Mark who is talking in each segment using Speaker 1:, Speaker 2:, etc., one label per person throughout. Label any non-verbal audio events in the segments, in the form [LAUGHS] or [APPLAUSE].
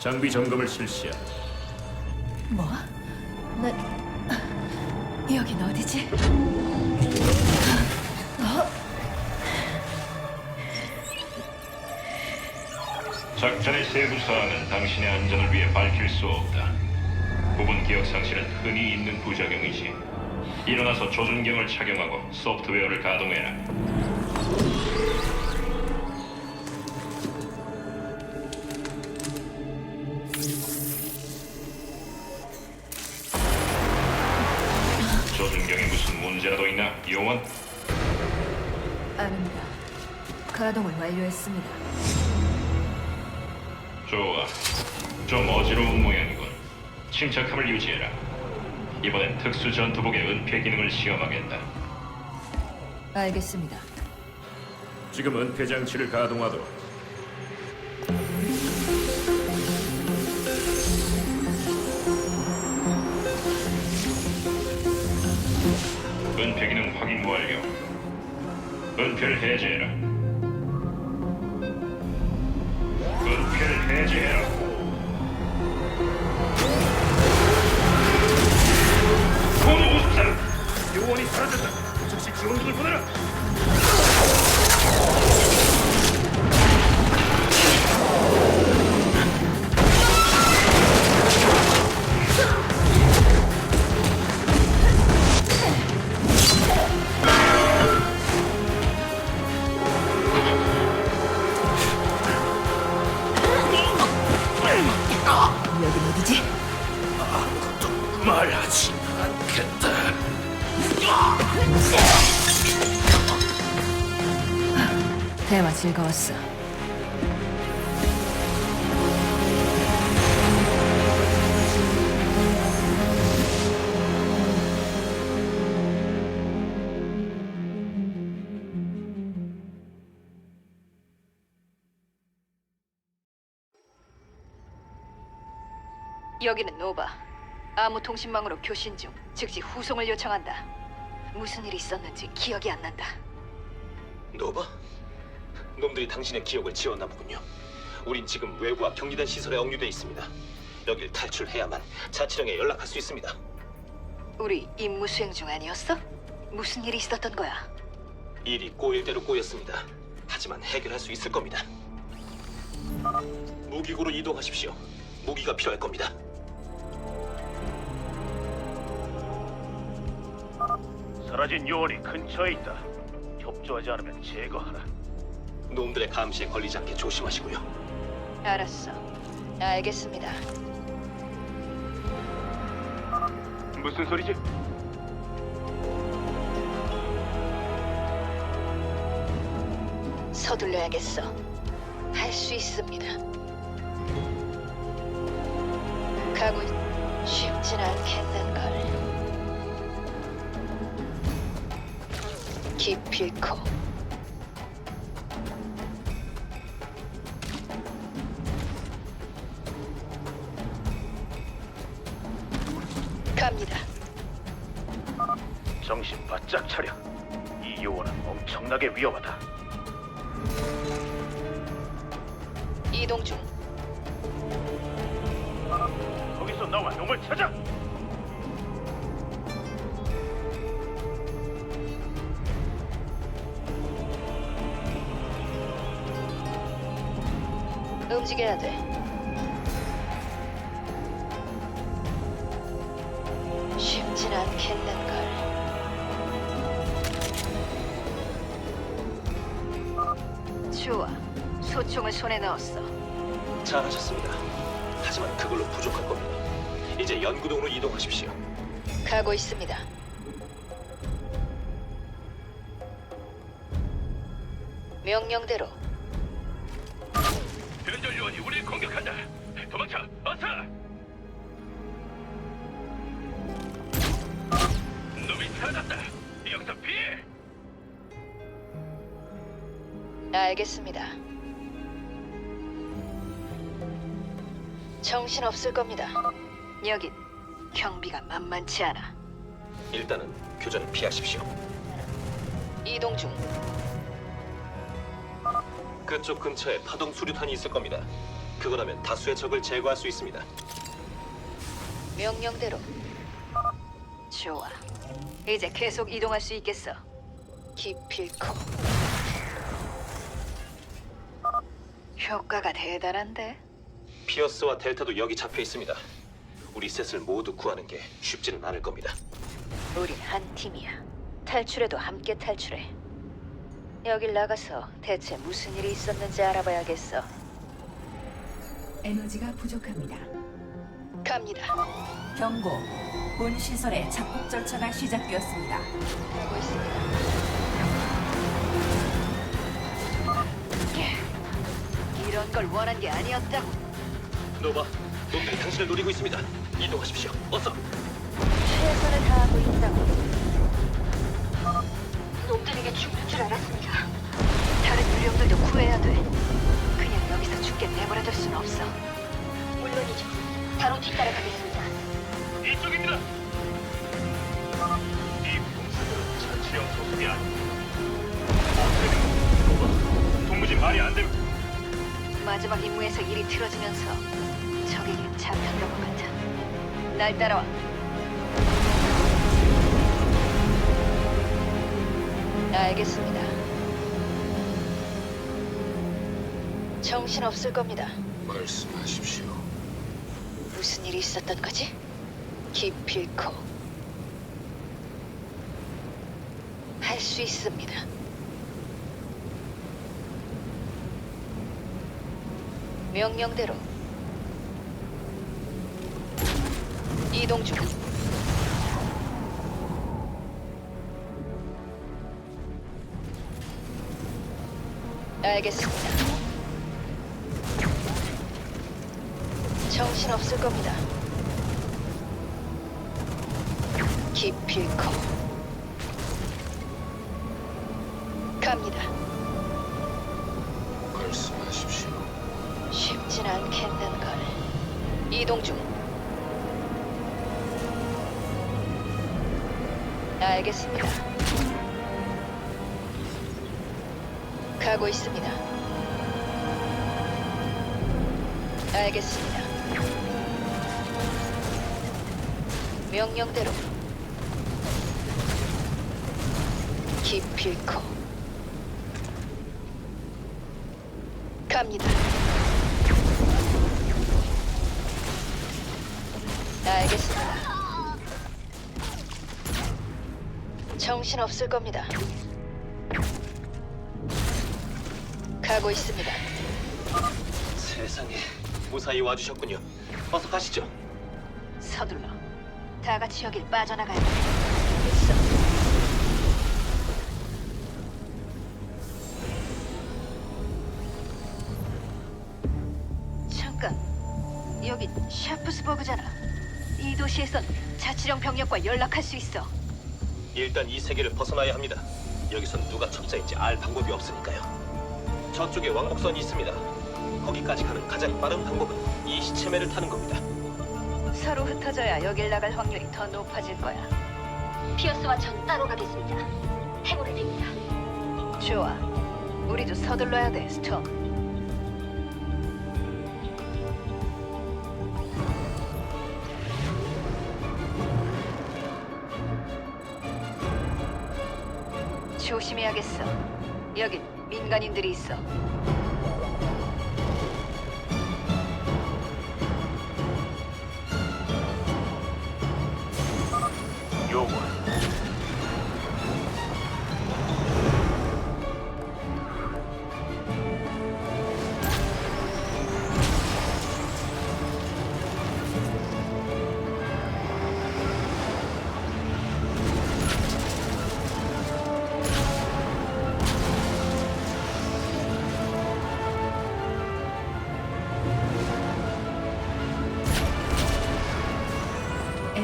Speaker 1: 장비 점검을 실시한다.
Speaker 2: 뭐? 나 여긴 어디지?
Speaker 3: 작전의 세부 사항은 당신의 안전을 위해 밝힐 수 없다. 부분 기억 상실은 흔히 있는 부작용이지. 일어나서 조준경을 착용하고 소프트웨어를 가동해라. 요원?
Speaker 2: 아닙니다. 가동을 완료했습니다.
Speaker 3: 좋아. 좀 어지러운 모양이군. 침착함을 유지해라. 이번엔 특수 전투복의 은폐 기능을 시험하겠다.
Speaker 2: 알겠습니다.
Speaker 1: 지금 은폐 장치를 가동하도록.
Speaker 3: 은폐 기능 확인 완료. 은폐를 해제해라. 은폐를 해제해라. 고노우스타!
Speaker 1: 요원이 사라졌다. 즉시 지원군을 보내라.
Speaker 4: 여기는 노바. 아무 통신망으로 교신 중 즉시 후송을 요청한다. 무슨 일이 있었는지 기억이 안 난다.
Speaker 5: 노바? 놈들이 당신의 기억을 지웠나 보군요. 우린 지금 외부와 격리된 시설에 억류돼 있습니다. 여길 탈출해야만 자치령에 연락할 수 있습니다.
Speaker 4: 우리 임무 수행 중 아니었어? 무슨 일이 있었던 거야?
Speaker 5: 일이 꼬일 대로 꼬였습니다. 하지만 해결할 수 있을 겁니다. 무기고로 이동하십시오. 무기가 필요할 겁니다.
Speaker 6: 사라진 요원이 근처에 있다. 협조하지 않으면 제거하라.
Speaker 5: 놈들의 감시에 걸리지 않게 조심하시고요.
Speaker 4: 알았어. 알겠습니다.
Speaker 6: 무슨 소리지?
Speaker 4: 서둘러야겠어. 할 수 있습니다. 가고 있... 쉽진 않겠는걸. 기필코. 갑니다.
Speaker 6: 정신 바짝 차려. 이 요원은 엄청나게 위험하다.
Speaker 4: 이동 중.
Speaker 6: 거기서 나와 놈을 찾아.
Speaker 4: 움직여야 돼. 쉽진 않겠는걸. 좋아. 소총을 손에 넣었어.
Speaker 5: 잘하셨습니다. 하지만 그걸로 부족할 겁니다. 이제 연구동으로 이동하십시오.
Speaker 4: 가고 있습니다. 명령대로 알겠습니다. 정신 없을 겁니다. 여긴 경비가 만만치 않아.
Speaker 5: 일단은 교전을 피하십시오.
Speaker 4: 이동 중.
Speaker 5: 그쪽 근처에 파동 수류탄이 있을 겁니다. 그거라면 다수의 적을 제거할 수 있습니다.
Speaker 4: 명령대로. 좋아. 이제 계속 이동할 수 있겠어. 기필코. 효과가 대단한데?
Speaker 5: 피어스와 델타도 여기 잡혀 있습니다. 우리 셋을 모두 구하는 게 쉽지는 않을 겁니다.
Speaker 4: 우린 한 팀이야. 탈출해도 함께 탈출해. 여길 나가서 대체 무슨 일이 있었는지 알아봐야겠어.
Speaker 2: 에너지가 부족합니다.
Speaker 4: 갑니다.
Speaker 2: 경고. 본 시설에 착륙 절차가 시작되었습니다.
Speaker 4: 하고 있습니다. 이런 걸 원한 게 아니었다고.
Speaker 5: 노바, 놈들이 당신을 노리고 있습니다. 이동하십시오. 어서.
Speaker 4: 최선을 다하고 있다고. 놈들에게 죽을 줄 알았습니다. 다른 유령들도 구해야 돼. 그냥 여기서 죽게 내버려둘 순 없어. 물론이죠. 바로 뒤따라가겠습니다.
Speaker 3: 이쪽입니다. 이 공사들은 자치령 소속이 아니다. 노바, 동무진 말이 안 됩니다.
Speaker 4: 마지막 임무에서 일이 틀어지면서 적에게 잡혔던 것 같아. 날 따라와. 알겠습니다. 정신 없을 겁니다.
Speaker 1: 말씀하십시오.
Speaker 4: 무슨 일이 있었던 거지? 기필코 할 수 있습니다. 명령대로 이동 중. 알겠습니다. 정신 없을 겁니다. 기필코 갑니다. 쉽진 않겠는 걸. 이동 중. 알겠습니다. 가고 있습니다. 알겠습니다. 명령대로 기필코 갑니다. 알겠습니다. 정신 없을 겁니다. 가고 있습니다.
Speaker 5: 세상에, 무사히 와주셨군요. 어서 가시죠.
Speaker 4: 서둘러. 다 같이 여길 빠져나가야 돼. 있어. 잠깐. 여긴 샤프스버그잖아. 이 도시에선 자치령 병력과 연락할 수 있어.
Speaker 5: 일단 이 세계를 벗어나야 합니다. 여기선 누가 첩자인지 알 방법이 없으니까요. 저쪽에 왕복선이 있습니다. 거기까지 가는 가장 빠른 방법은 이 시체매를 타는 겁니다.
Speaker 4: 서로 흩어져야 여길 나갈 확률이 더 높아질 거야. 피어스와 전 따로 가겠습니다. 행운을 빕니다. 좋아. 우리도 서둘러야 돼, 스톰. 조심해야겠어. 여긴 민간인들이 있어.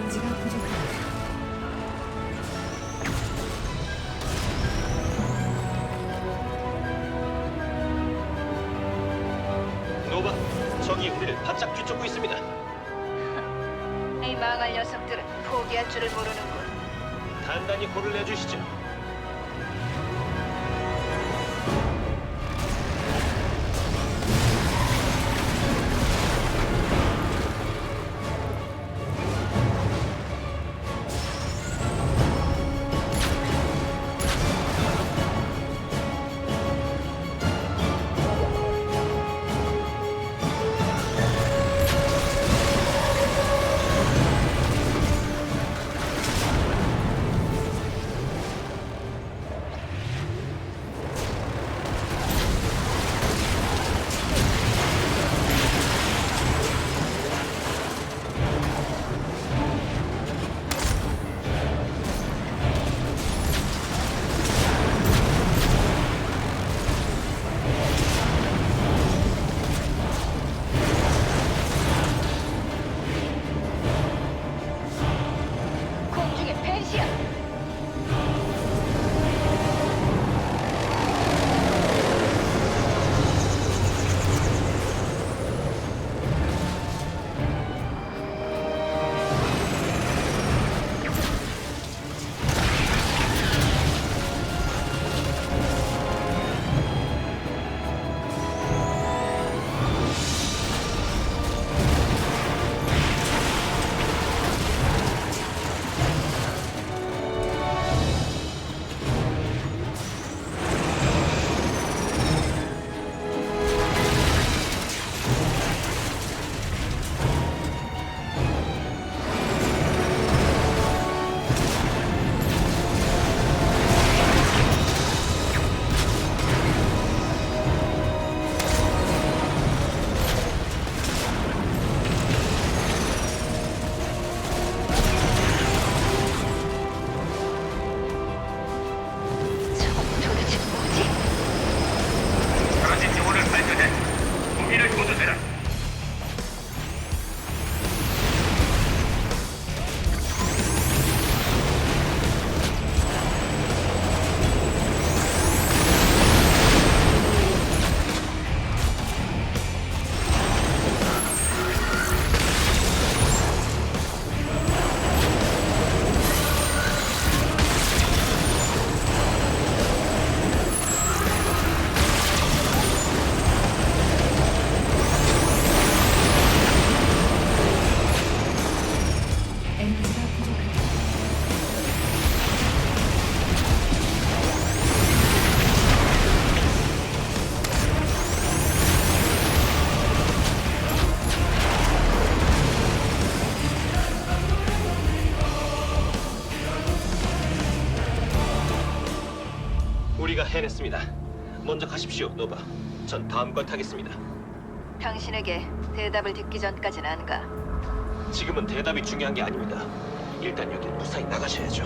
Speaker 2: 에너지가 부족합니다.
Speaker 5: 노바, 적이 우리를 바짝 뒤쫓고 있습니다. [LAUGHS]
Speaker 4: 이 망할 녀석들은 포기할 줄을 모르는군.
Speaker 5: 단단히 골을 내주시죠. 해냈습니다. 먼저 가십시오, 노바. 전 다음 걸 타겠습니다.
Speaker 4: 당신에게 대답을 듣기 전까진 안 가.
Speaker 5: 지금은 대답이 중요한 게 아닙니다. 일단 여길 무사히 나가셔야죠.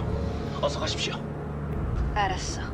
Speaker 5: 어서 가십시오.
Speaker 4: 알았어.